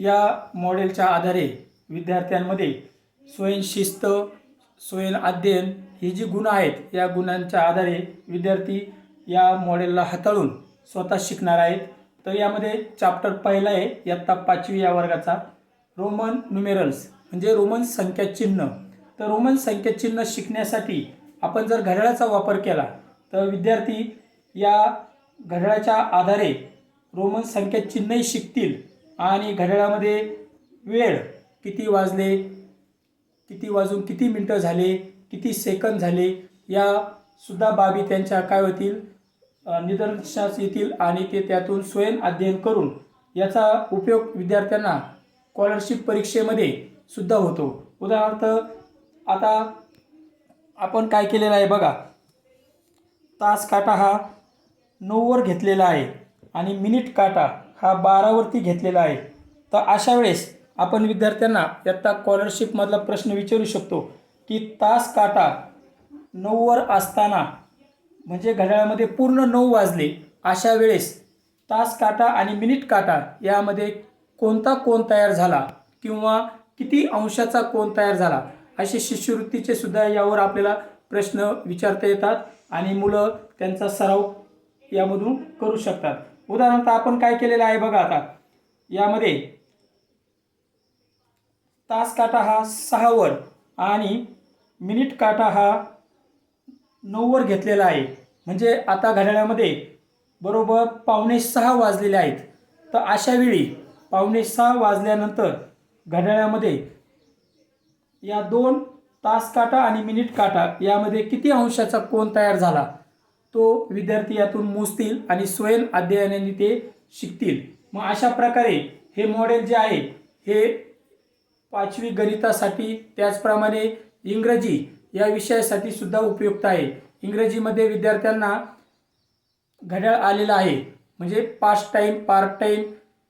या मॉडेलच्या आधारे विद्यार्थ्यांमध्ये स्वयंशिस्त स्वयं अध्ययन ही जी गुण आहेत या गुणांच्या आधारे विद्यार्थी या मॉडेलला हाताळून स्वतः शिकणार आहेत. तर यामध्ये चॅप्टर पहिला आहे इयत्ता पाचवी या वर्गाचा. रोमन न्युमेरल्स म्हणजे रोमन संख्याचिन्ह. तर रोमन संख्याचिन्ह शिकण्यासाठी आपण जर घड्याळाचा वापर केला तर विद्यार्थी या घड्याळाच्या आधारे रोमन संख्याचिन्हही शिकतील. आणि घड्याळामध्ये वेळ किती वाजले किती वाजून किती मिनटं झाले किती सेकंद झाले या सुद्धा बाबी त्यांच्या काय होतील निदर्शनास येतील आणि ते त्यातून स्वयं अध्ययन करून याचा उपयोग विद्यार्थ्यांना स्कॉलरशिप परीक्षेमध्ये सुद्धा होतो. उदाहरणार्थ आता आपण काय केलेलं आहे बघा. तास काटा हा नऊवर घेतलेला आहे आणि मिनिट काटा हा बारावरती घेतलेला आहे. तर अशा वेळेस आपण विद्यार्थ्यांना इयत्ता स्कॉलरशिपमधला प्रश्न विचारू शकतो की तास काटा नऊवर असताना म्हणजे घड्याळामध्ये पूर्ण नऊ वाजले अशा वेळेस तास काटा आणि मिनिट काटा यामध्ये कोणता कोण तयार झाला किंवा किती अंशाचा कोण तयार झाला असे शिष्यवृत्तीचे सुद्धा यावर आपल्याला प्रश्न विचारता येतात आणि मुलं त्यांचा सराव यामधून करू शकतात. उदाहरणार्थ आपण काय केलेलं आहे बघा आता. यामध्ये तास काटा हा सहावर आणि मिनिट काटा हा नऊवर घेतलेला आहे. म्हणजे आता घड्याळामध्ये बरोबर पावणे सहा वाजलेले आहेत. तर अशा वेळी पावणे सहा वाजल्यानंतर घड्याळामध्ये या दोन तास काटा आणि मिनिट काटा यामध्ये किती अंशाचा कोण तयार झाला? तो विद्यार्थी यातून मोजतील आणि स्वयं अध्ययनाने ते शिकतील. मग अशा प्रकारे हे मॉडेल जे आहे हे पाचवी गणितासाठी त्याचप्रमाणे इंग्रजी या विषयासाठी सुद्धा उपयुक्त आहे. इंग्रजीमध्ये विद्यार्थ्यांना घड्याळ आलेलं आहे. म्हणजे पास्ट टाईम पार्ट टाईम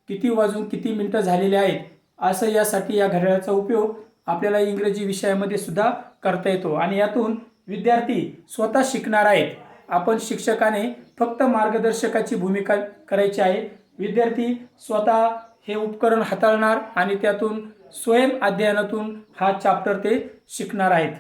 किती वाजून किती मिनटं झालेले आहेत असं यासाठी या घड्याळाचा उपयोग आपल्याला इंग्रजी विषयामध्ये सुद्धा करता येतो. आणि यातून विद्यार्थी स्वतः शिकणार आहेत. आपण शिक्षकाने फक्त मार्गदर्शकाची भूमिका करायची आहे. विद्यार्थी स्वतः हे उपकरण हाताळणार आणि त्यातून स्वयं अध्ययनातून हा चॅप्टर ते शिकणार आहेत.